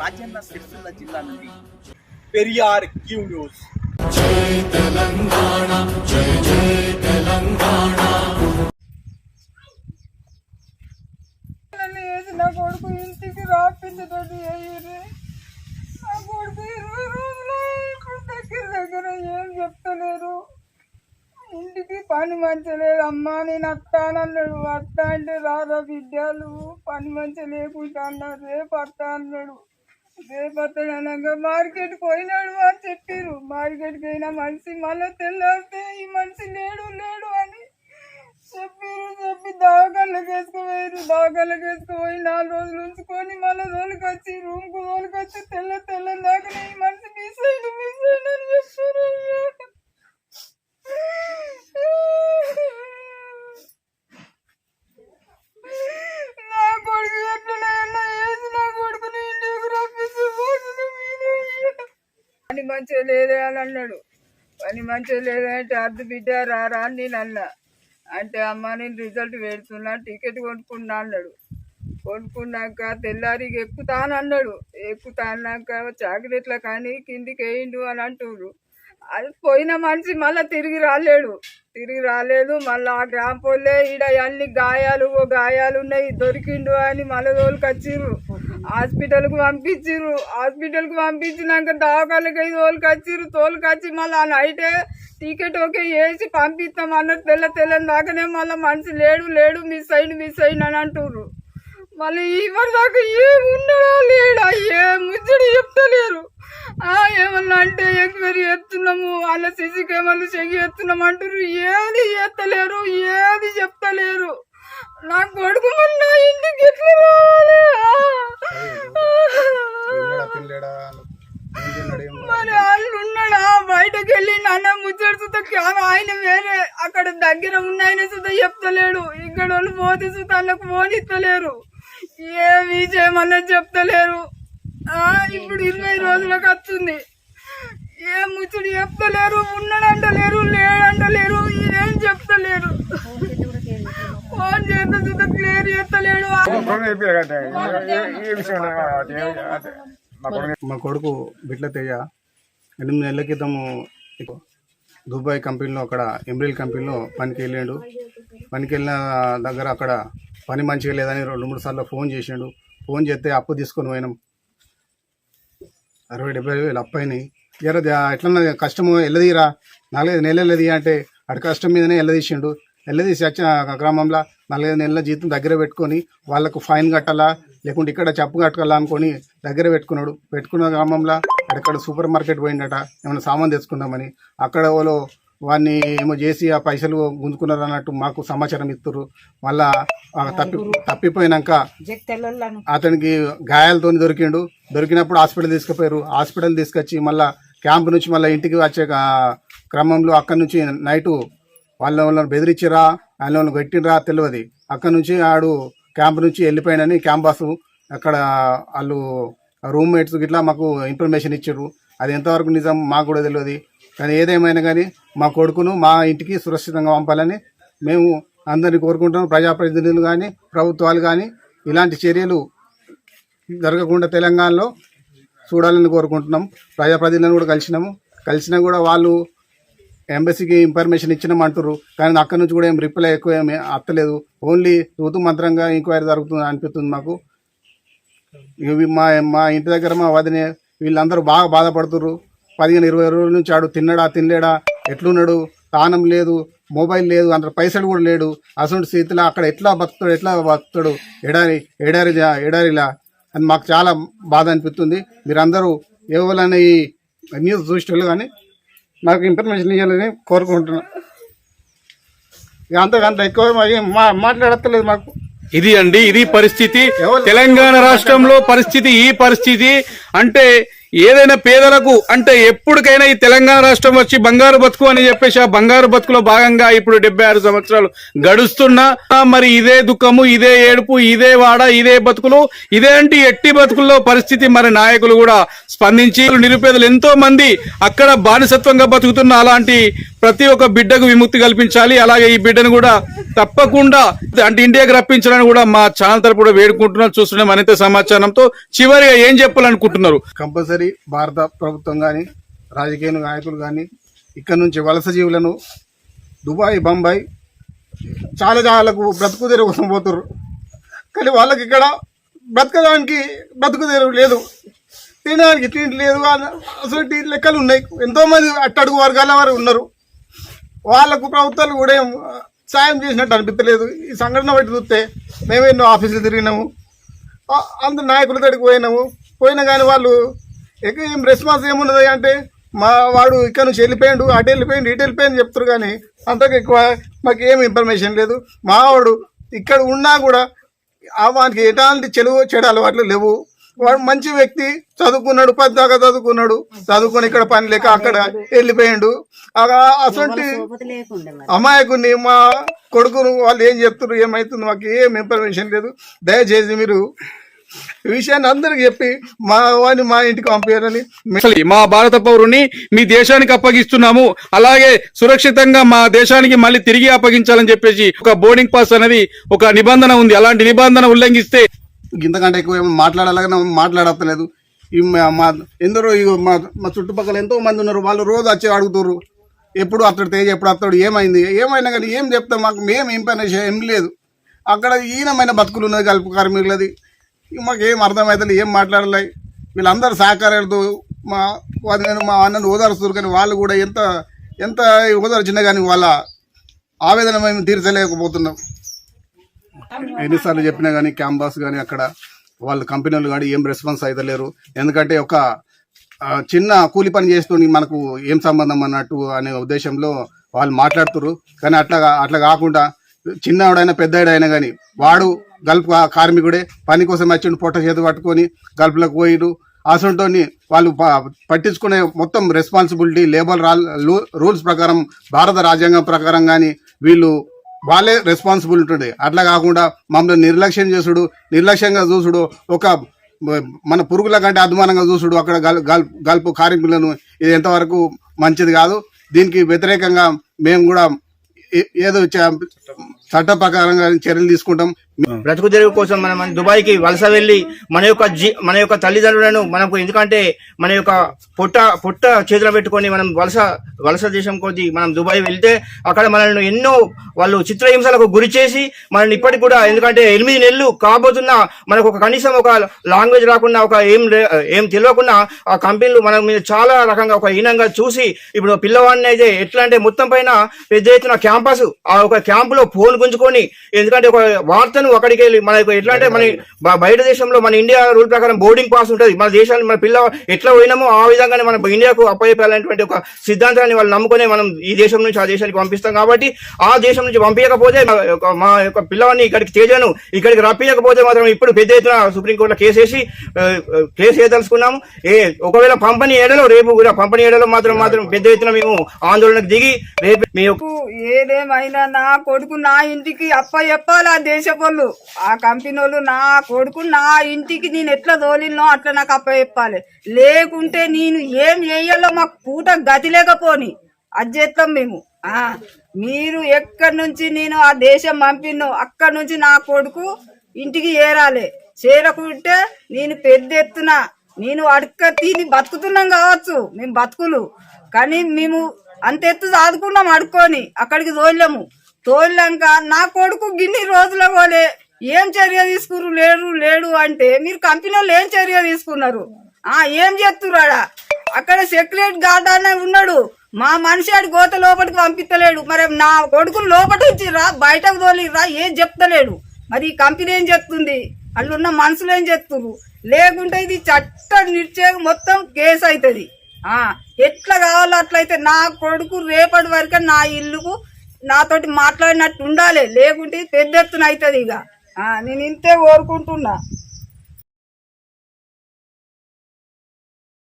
రాజన్న సిరిసిల్ల జిల్లా నుండి Periyar Q news. జై తెలంగాణ జై జై తెలంగాణ నా కొడుకు ఇంటికి రాపించటట్టు అయ్యింది. నా కొడుకు ఇరవై రోజులు ఇప్పుడు దగ్గర దగ్గర ఏం చెప్తలేరు ఇంటికి పని మంచలేదు. అమ్మ నేను వస్తానన్నాడు వస్తా అంటే రారా బిడ్డలు. పని మంచి లేకుండా అన్నారు. రేపు వస్తా అన్నాడు. రేపు అనగా పోయినాడు అని చెప్పారు మార్కెట్కి పోయిన మనిషి మళ్ళీ తెల్లారితే ఈ మనిషి లేడు లేడు అని చెప్పారు చెప్పి దవాఖానలకు వేసుకుపోయారు దవాఖానలకు వేసుకుపోయి నాలుగు రోజులు ఉంచుకొని మళ్ళీ తోలుకొచ్చి రూమ్కు తోలుకొచ్చి తెల్ల తెల్ల దాకా ఈ మనిషి మిస్ అయ్యి మిస్ అయ్యి అని చెప్పారు మంచిగా లేదే అని అన్నాడు. పని మంచిగా లేదంటే అర్ధ బిడ్డ రారా అని నేను అన్నా. అంటే అమ్మ నేను రిజల్ట్ పెడుతున్నా టికెట్ కొనుక్కున్నా అన్నాడు. కొనుక్కున్నాక తెల్లారికి ఎక్కుతా అని అన్నాడు. ఎక్కుతా అన్నాక చాక్లెట్ల కానీ కిందికి వేయండు అని అంటుండ్రు. అది పోయిన మనిషి మళ్ళీ తిరిగి రాలేడు. తిరిగి రాలేదు మళ్ళీ ఆ గ్రామ పోలే ఈడ అన్ని గాయాలు ఓ గాయాలు ఉన్నాయి దొరికిండు అని మళ్ళీ తోలుకొచ్చిర్రు హాస్పిటల్కి పంపించిర్రు. హాస్పిటల్కి పంపించినాక దవాఖానకి ఐదు తోలుకొచ్చిర్రు. తోలుకొచ్చి మళ్ళీ ఆ నైటే టికెట్ ఓకే వేసి పంపిస్తాం అన్నట్టు తెల్ల తెల్లని దాకానే మళ్ళీ మనిషి లేడు లేడు మిస్ అయింది మిస్ అయింది అని అంటుర్రు. మళ్ళీ ఇవరి దాకా ఏం ఉన్నాడా లేడా ఏ ముచ్చడి చెప్తలేరు. ఏమన్నా అంటే ఎంక్వైరీ ఎత్తున్నాము వాళ్ళ సిసి కెమెరాలు చెయ్యి ఎత్తున్నాం అంటారు ఏది ఎత్తలేరు ఏది చెప్తలేరు. నా కొడుకు నా ఇంటికి ఎట్లా రావాలి ఏం ఏం మరి. వాళ్ళు ఉన్నాడా బయటకు వెళ్ళి నాన్న ముచ్చడి సుత ఆయన వేరే. అక్కడ దగ్గర ఉన్న ఆయన సుత చెప్తలేడు. ఇక్కడ వాళ్ళు పోతే సుత వాళ్ళకు ఫోన్ ఇస్తలేరు. ఏమి చేయమన్నది చెప్తలేరు. ఆ, ఇప్పుడు ఇరవై రోజులకు వస్తుంది. ఏ ముచ్చడి చెప్తలేరు ఉన్నాడంటలేరు లేడంటలేరు ఏం చెప్తలేరు ఫోన్ చేస్తే చేస్తలేడు? మా కొడుకు బిడ్ల తేజ ఎనిమిది నెలల క్రితము దుబాయ్ కంపెనీలో అక్కడ ఎంబ్రిల్ కంపెనీలో పనికి వెళ్ళాడు పనికి వెళ్ళిన దగ్గర అక్కడ పని మంచిగా లేదని రెండు మూడు సార్లు ఫోన్ చేసిండు. ఫోన్ చేస్తే అప్పు తీసుకొని పోయినాం. అరవై డెబ్బై వేలు అప్పు అయినాయి. జర ఎట్లన్నా కష్టము ఎల్లదీరా నాలుగైదు నెలలు ఎల్లది అంటే అటు కష్టం మీదనే ఎల్లదీసిండు ఎల్లదీసి వచ్చిన గ్రామంలో నాలుగైదు నెలల జీతం దగ్గర పెట్టుకొని వాళ్ళకు ఫైన్ కట్టాలా? లేకుంటే ఇక్కడ చెప్పు కట్టాలా అనుకొని దగ్గర పెట్టుకున్నాడు. పెట్టుకున్న గ్రామంలో అక్కడ సూపర్ మార్కెట్ పోయిండట ఏమైనా సామాన్ తెచ్చుకుందామని. అక్కడ వాళ్ళు వాడిని ఏమో చేసి ఆ పైసలు గుంజుకున్నారు అన్నట్టు మాకు సమాచారం ఇస్తారు మళ్ళా తప్పి తప్పిపోయినాక అతనికి గాయాలతో దొరికిండు. దొరికినప్పుడు హాస్పిటల్ తీసుకుపోయారు. హాస్పిటల్ తీసుకొచ్చి మళ్ళా క్యాంప్ నుంచి మళ్ళీ ఇంటికి వచ్చే క్రమంలో అక్కడి నుంచి నైటు వాళ్ళ వాళ్ళని బెదిరించిరా వాళ్ళ వాళ్ళని గట్టినరా తెలియదు అక్కడి నుంచి ఆడు క్యాంప్ నుంచి వెళ్ళిపోయినని క్యాంపస్ అక్కడ వాళ్ళు రూమ్మేట్స్ గిట్లా మాకు ఇన్ఫర్మేషన్ ఇచ్చారు అది ఎంతవరకు నిజం మాకు కూడా తెలియదు కానీ ఏదేమైనా కానీ మా కొడుకును మా ఇంటికి సురక్షితంగా పంపాలని మేము అందరినీ కోరుకుంటున్నాం. ప్రజాప్రతినిధులు కానీ ప్రభుత్వాలు కానీ ఇలాంటి చర్యలు జరగకుండా తెలంగాణలో చూడాలని కోరుకుంటున్నాం. ప్రజాప్రతినిధులను కూడా కలిసినాము. కలిసినా కూడా వాళ్ళు ఎంబసీకి ఇన్ఫర్మేషన్ ఇచ్చినాం అంటారు కానీ అక్కడి నుంచి కూడా ఏం రిప్లై ఎక్కువ ఏమి అత్తలేదు. ఓన్లీ తూతు మంత్రంగా ఎంక్వైరీ జరుగుతుంది అనిపిస్తుంది మాకు. ఇవి మా మా ఇంటి దగ్గర మా వదిన వీళ్ళందరూ బాగా బాధపడుతుర్రు. పదిహేను ఇరవై రోజుల నుంచి ఆడు తిన్నడా తినలేడా ఎట్లున్నాడు తానం లేదు మొబైల్ లేదు అంత పైసలు కూడా లేడు. అసలు స్థితిలో అక్కడ ఎట్లా బతుకుతాడు ఎట్లా బతుకుతాడు ఎడారి ఎడారి ఎడారిలా అని మాకు చాలా బాధ అనిపిస్తుంది. మీరందరూ ఎవరైనా ఈ న్యూస్ చూసేవాళ్ళు కానీ నాకు ఇన్ఫర్మేషన్ ఇవ్వాలని కోరుకుంటున్నాను ఇక అంతకంత ఎక్కువ మాట్లాడతలేదు మాకు. ఇది అండి ఇది పరిస్థితి. తెలంగాణ రాష్ట్రంలో పరిస్థితి ఈ పరిస్థితి. అంటే ఏదైనా పేదలకు అంటే ఎప్పటికైనా ఈ తెలంగాణ రాష్ట్రం వచ్చి బంగారు బతుకు అని చెప్పేసి ఆ బంగారు బతుకులో భాగంగా ఇప్పుడు డెబ్బై ఆరు సంవత్సరాలు గడుస్తున్నా. మరి ఇదే దుఃఖము ఇదే ఏడుపు ఇదే వాడ ఇదే బతుకులు ఇదేంటి ఎట్టి బతుకుల్లో పరిస్థితి మరి నాయకులు కూడా స్పందించి నిరుపేదలు ఎంతో మంది అక్కడ బానిసత్వంగా బతుకుతున్న అలాంటి ప్రతి ఒక్క బిడ్డకు విముక్తి కల్పించాలి. అలాగే ఈ బిడ్డను కూడా తప్పకుండా అంటే ఇండియాకి రప్పించాలని కూడా మా ఛానల్ తరపు కూడా వేడుకుంటున్నారు చూస్తున్నాం. అనిత సమాచారంతో చివరిగా ఏం చెప్పాలనుకుంటున్నారు? కంపల్సరీ భారత ప్రభుత్వం కానీ రాజకీయ నాయకులు కానీ ఇక్కడ నుంచి వలస జీవులను దుబాయ్ బొంబాయి చాలా జాలకు బ్రతుకు తెరువు కోసం పోతురు కానీ వాళ్ళకి ఇక్కడ బ్రతకడానికి బ్రతుకు తెరువు లేదు. తినడానికి తిండి లేదు అసలు లెక్కలు ఉన్నాయి. ఎంతోమంది అట్టడుగు వర్గాల వారు ఉన్నారు. వాళ్ళకు ప్రభుత్వాలు కూడా సాయం చేసినట్టు అనిపించలేదు ఈ సంఘటన బట్టి చూస్తే మేమే ఎన్నో ఆఫీసులు తిరిగినాము. అందరు నాయకుల దగ్గరికి పోయినాము. పోయినా కానీ వాళ్ళు ఏం రెస్పాన్స్ ఏమున్నది అంటే మా వాడు ఇక్కడ నుంచి వెళ్ళిపోయాడు అటు వెళ్ళిపోయిండు ఇటు వెళ్ళిపోయింది చెప్తారు కానీ అంతకు ఎక్కువ మాకు ఏం ఇన్ఫర్మేషన్ లేదు. మా వాడు ఇక్కడ ఉన్నా కూడా ఆ వానికి ఎలాంటి చెడు చెడు అలవాట్లు లేవు. వాడు మంచి వ్యక్తి చదువుకున్నాడు పద్దాకా చదువుకున్నాడు చదువుకొని ఇక్కడ పని లేక అక్కడ వెళ్ళిపోయిండు. అసలు అమాయకుని మా కొడుకును వాళ్ళు ఏం చెప్తున్నారు ఏమవుతుంది మాకు ఏం ఇన్ఫర్మేషన్ లేదు. దయచేసి మీరు విషయాన్ని అందరికి చెప్పి మా వాడిని మా ఇంటికి పంపించాలని అసలు మా భారత పౌరుని మీ దేశానికి అప్పగిస్తున్నాము. అలాగే సురక్షితంగా మా దేశానికి మళ్ళీ తిరిగి అప్పగించాలని చెప్పేసి ఒక బోర్డింగ్ పాస్ అనేది ఒక నిబంధన ఉంది. అలాంటి నిబంధన ఉల్లంఘిస్తే ఇంతకంటే ఎక్కువ ఏమో మాట్లాడాలన్నా మాట్లాడతలేదు మా- మా ఎందరో ఇగో మా మా చుట్టుపక్కల ఎంతో మంది ఉన్నారు. వాళ్ళు రోజు వచ్చి అడుగుతారు ఎప్పుడు అతడు తేజ్ ఎప్పుడు అతడు ఏమైంది? ఏమైనా కానీ ఏం చెప్తాం మాకు? మేము ఇన్ఫర్మేషన్ ఏం లేదు. అక్కడ ఈనమైన బతుకులు ఉన్నది కలుపు కార్మికులది. మాకు ఏం అర్థమవుతుంది ఏం మాట్లాడలే. వీళ్ళందరూ సహకారాలతో మా నేను మా అన్నను ఓదారుస్తారు కానీ వాళ్ళు కూడా ఎంత ఎంత ఓదార్చినా కానీ వాళ్ళ ఆవేదన మేము తీర్చలేకపోతున్నాం. ఎన్నిసార్లు చెప్పినా కానీ క్యాంపస్ కానీ అక్కడ వాళ్ళ కంపెనీలు కానీ ఏం రెస్పాన్స్ అవుతలేరు ఎందుకంటే ఒక చిన్న కూలి పని చేస్తుంది మనకు ఏం సంబంధం అన్నట్టు అనే ఉద్దేశంలో వాళ్ళు మాట్లాడుతున్నారు కానీ అట్లా అట్లా కాకుండా చిన్నవాడైనా పెద్దవాడైనా కానీ వాడు గల్ఫ్ కార్మికుడే పని కోసం వచ్చిండు పొట్ట చేతి పట్టుకొని గల్ఫ్లకు పోయిడు. అసంటోని వాళ్ళు ప- పట్టించుకునే మొత్తం రెస్పాన్సిబిలిటీ లేబర్ రూల్స్ ప్రకారం భారత రాజ్యాంగం ప్రకారం కానీ వీళ్ళు వాళ్ళే రెస్పాన్సిబిలిటీ ఉండే అట్లా కాకుండా మమ్మల్ని నిర్లక్ష్యం చేసుడు నిర్లక్ష్యంగా చూసుడు ఒక మన పురుగుల కంటే అభిమానంగా చూసుడు అక్కడ గల్ గల్పు కార్మికులను. ఇది ఎంతవరకు మంచిది కాదు. దీనికి వ్యతిరేకంగా మేము కూడా ఏదో చట్ట ప్రకారంగా చర్యలు తీసుకుంటాం. బ్రతుకు తెరువు కోసం మనం దుబాయ్ దుబాయ్కి వలస వెళ్ళి మన యొక్క జీ మన యొక్క తల్లిదండ్రులను మనకు ఎందుకంటే మన యొక్క పొట్ట పొట్ట చేతిలో పెట్టుకొని మనం వలస వలస దేశం కొద్ది మనం దుబాయ్ వెళ్తే అక్కడ మనల్ని ఎన్నో వాళ్ళు చిత్రహింసలకు గురి చేసి మనల్ని ఇప్పటికి కూడా ఎందుకంటే ఎనిమిది నెలలు కాబోతున్న మనకు ఒక కనీసం ఒక లాంగ్వేజ్ రాకుండా ఒక ఏం ఏం తెలియకుండా ఆ కంపెనీలు మన మీద చాలా రకంగా ఒక హీనంగా చూసి ఇప్పుడు పిల్లవాడిని అయితే ఎట్లా అంటే మొత్తం పైన పెద్ద ఎత్తున క్యాంపస్ ఆ ఒక క్యాంపులో ఫోన్ గుంజుకొని ఎందుకంటే ఒక వార్తను అక్కడికి వెళ్ళి మనకు ఎట్లా అంటే మన బయట దేశంలో మన ఇండియా రూల్ ప్రకారం బోర్డింగ్ పాస్ ఉంటుంది. మన దేశాన్ని మన పిల్ల ఎట్లా పోయినామో ఆ విధంగానే మనం ఇండియాకు అప్పచెప్పాలనేటువంటి ఒక సిద్ధాంతాన్ని వాళ్ళు నమ్ముకునే మనం ఈ దేశం నుంచి ఆ దేశానికి పంపిస్తాం కాబట్టి ఆ దేశం నుంచి పంపించకపోతే మా యొక్క- మా పిల్లవాడిని ఇక్కడికి తేజను ఇక్కడికి రప్పించకపోతే మాత్రం ఇప్పుడు పెద్ద ఎత్తున సుప్రీంకోర్టులో కేసేసి వేసి కేసు వేయదలుచుకున్నాము. ఏ ఒకవేళ పంపని ఏడలో రేపు కూడా పంపని ఏడలో మాత్రం మాత్రం పెద్ద ఎత్తున మేము ఆందోళనకు దిగి రేపు మీ ఏదేమైనా నా కొడుకు నా ఇంటికి అప్ప చెప్పాలి ఆ దేశపోళ్ళు ఆ కంపెనీ వాళ్ళు నా కొడుకు నా ఇంటికి నేను ఎట్లా తోలినో అట్లా నాకు అప్ప చెప్పాలి. లేకుంటే నేను ఏం చేయాలో మాకు పూట గతి లేకపోని. అది చేస్తాం మేము. మీరు ఎక్కడి నుంచి నేను ఆ దేశం పంపినో అక్కడి నుంచి నా కొడుకు ఇంటికి చేరాలి. చేరకుంటే నేను పెద్ద ఎత్తున నేను అడక తిని బతుకుతున్నాం కావచ్చు మేము బతుకులు. కానీ మేము అంత ఎత్తు సాదుకున్నాం అడుక్కొని అక్కడికి తోలేము తోలాక నా కొడుకు గిన్ని రోజుల పోలే ఏం చర్య తీసుకురు లేరు లేడు అంటే మీరు కంపెనీలో ఏం చర్య తీసుకున్నారు? ఆ ఏం చేస్తురాడా అక్కడ సెక్యూరిటీ గార్డ్ అనే ఉన్నాడు. మా మనిషి ఆడి గోత లోపలికి పంపిస్తలేడు. మరి నా కొడుకు లోపల వచ్చిర్రా బయటకు తోలిరా ఏం చెప్తలేడు. మరి ఈ కంపెనీ ఏం చెప్తుంది? అల్లున్న ఉన్న మనుషులు ఏం చెప్తున్నారు లేకుంటే ఇది చట్ట నిర్చయం మొత్తం కేసు అవుతుంది ఎట్లా కావాలో అట్లయితే నా కొడుకు రేపటి వరకు నా ఇల్లుకు నాతోటి మాట్లాడినట్టు ఉండాలి. లేకుంటే పెద్ద ఎత్తున అవుతుంది ఇక. నేను ఇంతే కోరుకుంటున్నా